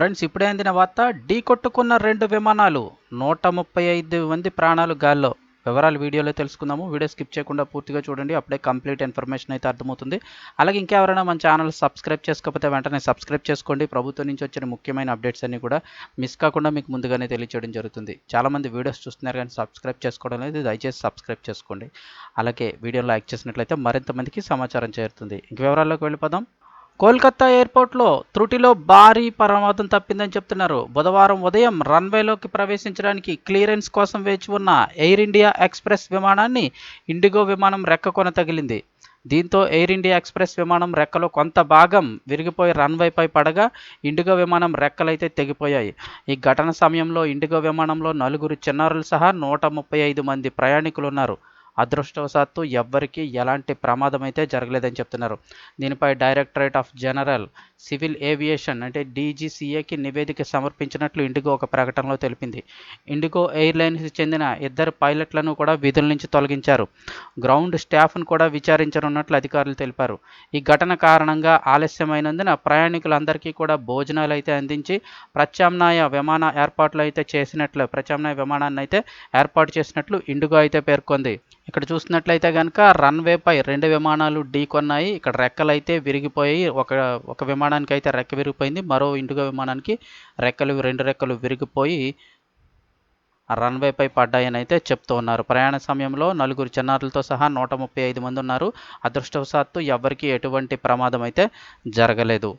Friends ఇప్పుడే అందిన వార్త ఢీ కొట్టుకున్న రెండు విమానాలు నూట ముప్పై ఐదు మంది ప్రాణాలు గాల్లో. వివరాలు వీడియోలో తెలుసుకుందాము. వీడియో స్కిప్ చేయకుండా పూర్తిగా చూడండి. అప్పుడే కంప్లీట్ ఇన్ఫర్మేషన్ అయితే అర్థమవుతుంది. అలాగే ఇంకెవరైనా మన ఛానల్ సబ్స్క్రైబ్ చేసుకోకపోతే వెంటనే సబ్స్క్రైబ్ చేసుకోండి. ప్రభుత్వం నుంచి వచ్చిన ముఖ్యమైన అప్డేట్స్ అన్ని కూడా మిస్ కాకుండా మీకు ముందుగానే తెలియచేయడం జరుగుతుంది. చాలామంది వీడియోస్ చూస్తున్నారు కానీ సబ్స్క్రైబ్ చేసుకోవడం లేదు. దయచేసి సబ్స్క్రైబ్ చేసుకోండి. అలాగే వీడియో లైక్ చేసినట్లయితే మరింత మందికి సమాచారం చేరుతుంది. ఇంక వివరాల్లోకి వెళ్ళిపోదాం. కోల్కతా ఎయిర్పోర్ట్లో త్రుటిలో భారీ ప్రమాదం తప్పిందని చెప్తున్నారు. బుధవారం ఉదయం రన్వేలోకి ప్రవేశించడానికి క్లియరెన్స్ కోసం వేచి ఉన్న ఎయిర్ ఇండియా ఎక్స్ప్రెస్ విమానాన్ని ఇండిగో విమానం రెక్క కొన తగిలింది. దీంతో ఎయిర్ ఇండియా ఎక్స్ప్రెస్ విమానం రెక్కలో కొంత భాగం విరిగిపోయి రన్వేపై పడగా ఇండిగో విమానం రెక్కలైతే తెగిపోయాయి. ఈ ఘటన సమయంలో ఇండిగో విమానంలో నలుగురు చిన్నారులు సహా నూట ముప్పై ఐదు మంది ప్రయాణికులు ఉన్నారు. అదృష్టవశాత్తు ఎవ్వరికీ ఎలాంటి ప్రమాదం అయితే జరగలేదని చెప్తున్నారు. దీనిపై Directorate of General Civil Aviation అంటే డీజీసీఏకి నివేదిక సమర్పించినట్లు ఇండిగో ఒక ప్రకటనలో తెలిపింది. ఇండిగో ఎయిర్లైన్స్కి చెందిన ఇద్దరు పైలట్లను కూడా విధుల నుంచి తొలగించారు. గ్రౌండ్ స్టాఫ్ను కూడా విచారించనున్నట్లు అధికారులు తెలిపారు. ఈ ఘటన కారణంగా ఆలస్యమైనందున ప్రయాణికులందరికీ కూడా భోజనాలు అయితే అందించి ప్రత్యామ్నాయ విమాన ఏర్పాట్లు అయితే చేసినట్లు ప్రత్యామ్నాయ విమానాన్ని అయితే ఏర్పాటు చేసినట్లు ఇండిగో అయితే పేర్కొంది. ఇక్కడ చూసినట్లయితే కనుక రన్వేపై రెండు విమానాలు ఢీకొన్నాయి ఇక్కడ రెక్కలు అయితే విరిగిపోయి ఒక ఒక విమానానికి అయితే రెక్క విరిగిపోయింది. మరో ఇండిగో విమానానికి రెక్కలు రెండు రెక్కలు విరిగిపోయి రన్వేపై పడ్డాయని అయితే చెప్తూ ఉన్నారు. ప్రయాణ సమయంలో నలుగురు చిన్నారులతో సహా నూట ముప్పై ఐదు మంది ఉన్నారు. అదృష్టవశాత్తు ఎవరికీ ఎటువంటి ప్రమాదం అయితే జరగలేదు.